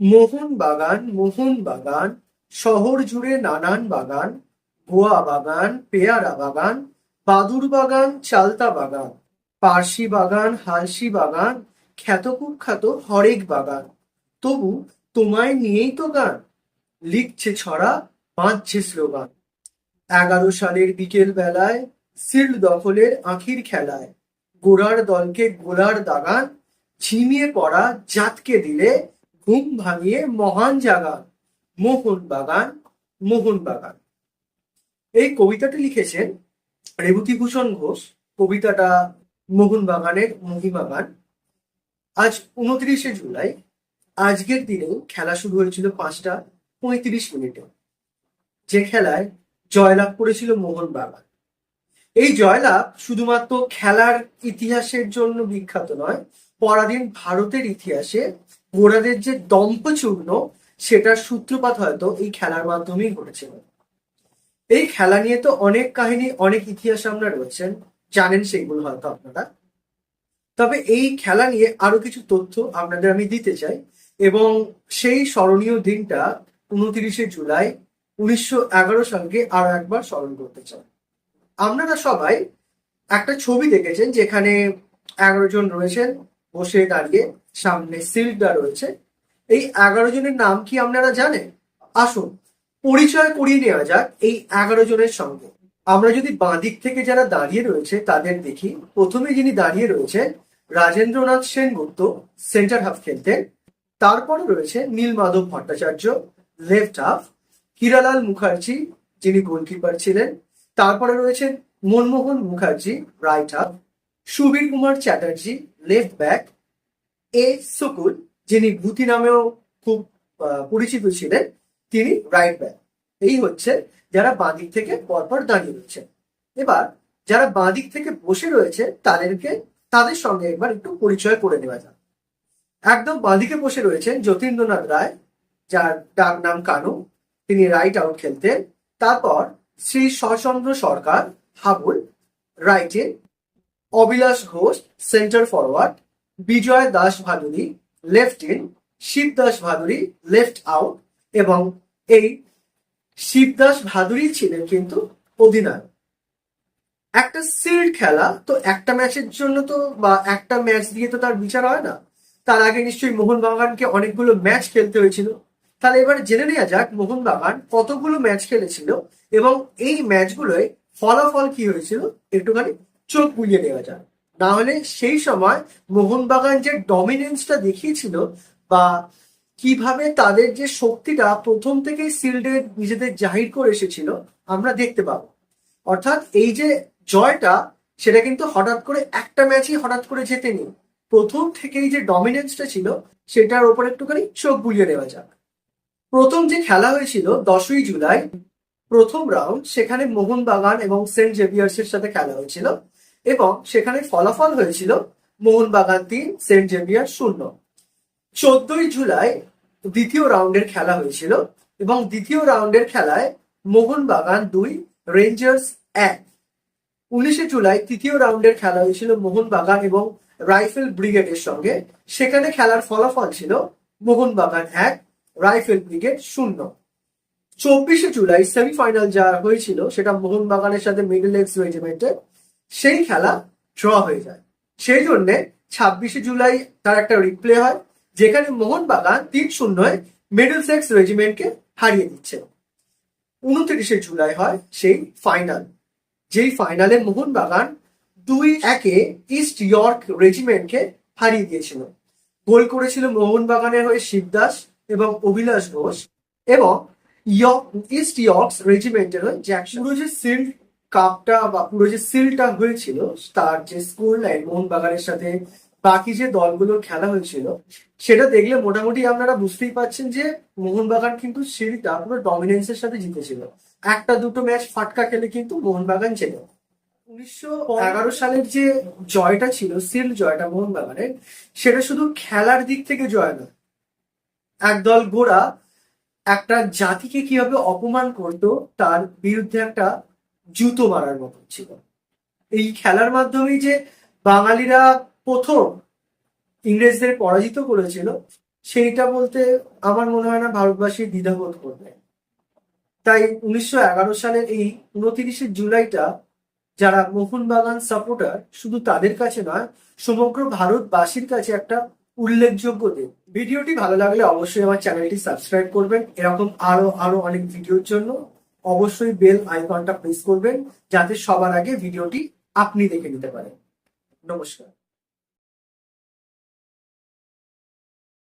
মোহন বাগান মোহন বাগান শহর জুড়ে নানান বাগান গোয়া বাগান, পেয়ারা বাগান বাদুর বাগান, চালতা বাগান পার্সি বাগান, হালসি বাগান খ্যাত কুখ্যাত হরেক বাগান। তবু তোমায় নিয়েই তো গান, লিখছে ছড়া, বাঁধছে স্লোগান। এগারো সালের বিকেল বেলায় সিল্ড দখলের আখির খেলায়, গোড়ার দলকে গোলার দাগান, ঝিমিয়ে পড়া জাতকে দিলে ঘুম ভাঙিয়ে মহান জাগান, মোহন বাগান মোহন বাগান। এই কবিতাটি লিখেছেন রেবতীভূষণ ঘোষ। কবিতাটা মোহন বাগানের মহিমা গান। আজ উনত্রিশে জুলাই। আজকের দিনেও খেলা শুরু হয়েছিল পাঁচটা পঁয়ত্রিশ মিনিটে। যে খেলায় জয়লাভ করেছিল মোহন বাগান। এই জয়লাভ শুধুমাত্র খেলার ইতিহাসের জন্য বিখ্যাত নয়, পরাধীন ভারতের ইতিহাসে গোড়াদের যে দম্পচূর্ণ, সেটার সূত্রপাত হয়তো এই খেলার মাধ্যমেই ঘটেছিল এই খেলা নিয়ে তো অনেক কাহিনী, অনেক ইতিহাস আমরা রয়েছেন, জানেন সেগুলো হয়তো আপনারা। তবে এই খেলা নিয়ে আরও কিছু তথ্য আপনাদের আমি দিতে চাই, এবং সেই স্মরণীয় দিনটা উনত্রিশে জুলাই উনিশশো এগারো সালকে আরও একবার স্মরণ করতে চাই। আপনারা সবাই একটা ছবি দেখেছেন, যেখানে এগারো জন রয়েছেন বসে দাঁড়িয়ে সামনে সিলটা রয়েছে। এই এগারো জনের নাম কি আপনারা জানেন? আসুন, পরিচয় করিয়ে নেওয়া যাক এই এগারো জনের সঙ্গে। আমরা যদি বাঁ দিক থেকে যারা দাঁড়িয়ে রয়েছে, তাদের দেখি। প্রথমে যিনি দাঁড়িয়ে রয়েছেন, রাজেন্দ্রনাথ সেনগুপ্ত, সেন্টার হাফ খেলতেন তারপরে রয়েছে নীল মাধব ভট্টাচার্য, লেফট হাফ, হিরালাল মুখার্জি, যিনি গোলকিপার ছিলেন। তারপরে রয়েছেন Manmohan Mukherjee, right half. Subir Kumar Chatterjee left back A Sukul যিনি ভূতি নামেও খুব পরিচিত ছিলেন, তিনি রাইট ব্যাক এই হচ্ছে যারা বাঁদিক থেকে পরপর দাঁড়িয়ে রয়েছে। এবার যারা বাঁদিক থেকে বসে রয়েছে, তাদেরকে, তাদের সঙ্গে একবার একটু পরিচয় করে নেওয়া যাক। একদম বাঁদিকে বসে রয়েছেন যতীন্দ্রনাথ রায়, যার ডাক নাম কানু। তিনি রাইট আউট খেলতেন। তারপর Shri Shachandra Sarkar, Habul right Abilash Ghosh, centre forward, Bijoy Das Bhaduri, left in Shibdas Bhaduri, left out এবং এই শিবদাস ভাদুরী ছিলেন কিন্তু অধিনায়ক। একটা সিল্ড খেলা, তো একটা ম্যাচের জন্য তো বা একটা ম্যাচ দিয়ে তো তার বিচার হয় না। তার আগে নিশ্চয়ই মোহনবাগানকে অনেকগুলো ম্যাচ খেলতে হয়েছিল। তাহলে এবার জেনে নেওয়া যাক মোহনবাগান কতগুলো ম্যাচ খেলেছিল এবং এই ম্যাচগুলোয় ফলাফল কি হয়েছিল, একটুখানি চোখ বুলিয়ে নেওয়া যাক না হলে সেই সময় মোহনবাগান যে ডমিনেন্সটা দেখিয়েছিল বা কীভাবে তাদের যে শক্তিটা প্রথম থেকেই সিল্ডে নিজেদের জাহির করে এসেছিল, আমরা দেখতে পাবো। অর্থাৎ এই যে জয়টা, সেটা কিন্তু হঠাৎ করে একটা ম্যাচই হঠাৎ করে জেতেনি প্রথম থেকেই যে ডমিনেন্সটা ছিল, সেটার ওপর একটুখানি চোখ বুলিয়ে নেওয়া যাক। প্রথম যে খেলা হয়েছিল দশই জুলাই, প্রথম রাউন্ড সেখানে মোহনবাগান এবং সেন্ট জেভিয়ার্স এর সাথে খেলা হয়েছিল। এবং সেখানে ফলাফল হয়েছিল মোহনবাগান তিন, সেন্ট জেভিয়ার শূন্য। চোদ্দই জুলাই দ্বিতীয় রাউন্ডের খেলা হয়েছিল এবং দ্বিতীয় রাউন্ডের খেলায় মোহনবাগান দুই, রেঞ্জার্স এক। উনিশে জুলাই তৃতীয় রাউন্ডের খেলা হয়েছিল মোহনবাগান এবং রাইফেল ব্রিগেডের সঙ্গে। সেখানে খেলার ফলাফল ছিল মোহনবাগান এক, রাইফেল ব্রিগেড শূন্য। চব্বিশে জুলাই সেমিফাইনাল যা হয়েছিল সেটা মোহনবাগানের সাথে মিডল এক্স রেজিমেন্টের সেই খেলা ড্র হয়ে যায়। সেই জন্যে ছাব্বিশে জুলাই তার একটা রিপ্লে হয়, যেখানে মোহনবাগান তিন শূন্যয় মিডল সেক্স রেজিমেন্টকে হারিয়ে দিচ্ছে। উনত্রিশে জুলাই হয় সেই ফাইনাল যেই ফাইনালে মোহনবাগান দুই একে ইস্ট ইয়র্ক রেজিমেন্টকে হারিয়ে দিয়েছিল। গোল করেছিল মোহনবাগানের হয়ে শিবদাস এবং অভিলাষ ঘোষ এবং ইস্ট ইয়র্কস রেজিমেন্টের হয়ে জ্যাকসন যে সিল্ড কাপটা বা পুরো যে সিলটা হয়েছিল, তার যে স্কোর লাইন, মোহনবাগানের সাথে বাকি যে দলগুলোর খেলা হয়েছিল, সেটা দেখলে মোটামুটি আপনারা বুঝতেই পারছেন যে মোহনবাগান কিন্তু সিলটা পুরো ডমিনেন্সের সাথে জিতেছিল। একটা দুটো ম্যাচ ফাটকা খেলে কিন্তু মোহনবাগান ছিল উনিশশো এগারো সালের যে জয়টা ছিল, সিল জয়টা মোহনবাগানের, সেটা শুধু খেলার দিক থেকে জয় না একদল গোড়া একটা জাতিকে কীভাবে অপমান করতো, তার বিরুদ্ধে একটা জুতো মারার মতো ছিল। এই খেলার মাধ্যমেই যে বাঙালিরা প্রথম ইংরেজদের পরাজিত করেছিল, সেইটা বলতে আমার মনে হয় না ভারতবাসী দ্বিধাবোধ করবে। তাই উনিশশো এগারো সালের এই উনতিরিশে জুলাইটা যারা মোহনবাগান সাপোর্টার, শুধু তাদের কাছে নয়, সমগ্র ভারতবাসীর কাছে একটা উল্লেখযোগ্য দিন। ভিডিওটি ভালো লাগলে অবশ্যই আমার চ্যানেলটি সাবস্ক্রাইব করবেন। এরকম আরও আরও অনেক ভিডিওর জন্য। অবশ্যই বেল আইকনটা প্রেস করবেন যাতে সবার আগে ভিডিওটি আপনি দেখে নিতে পারেন। নমস্কার।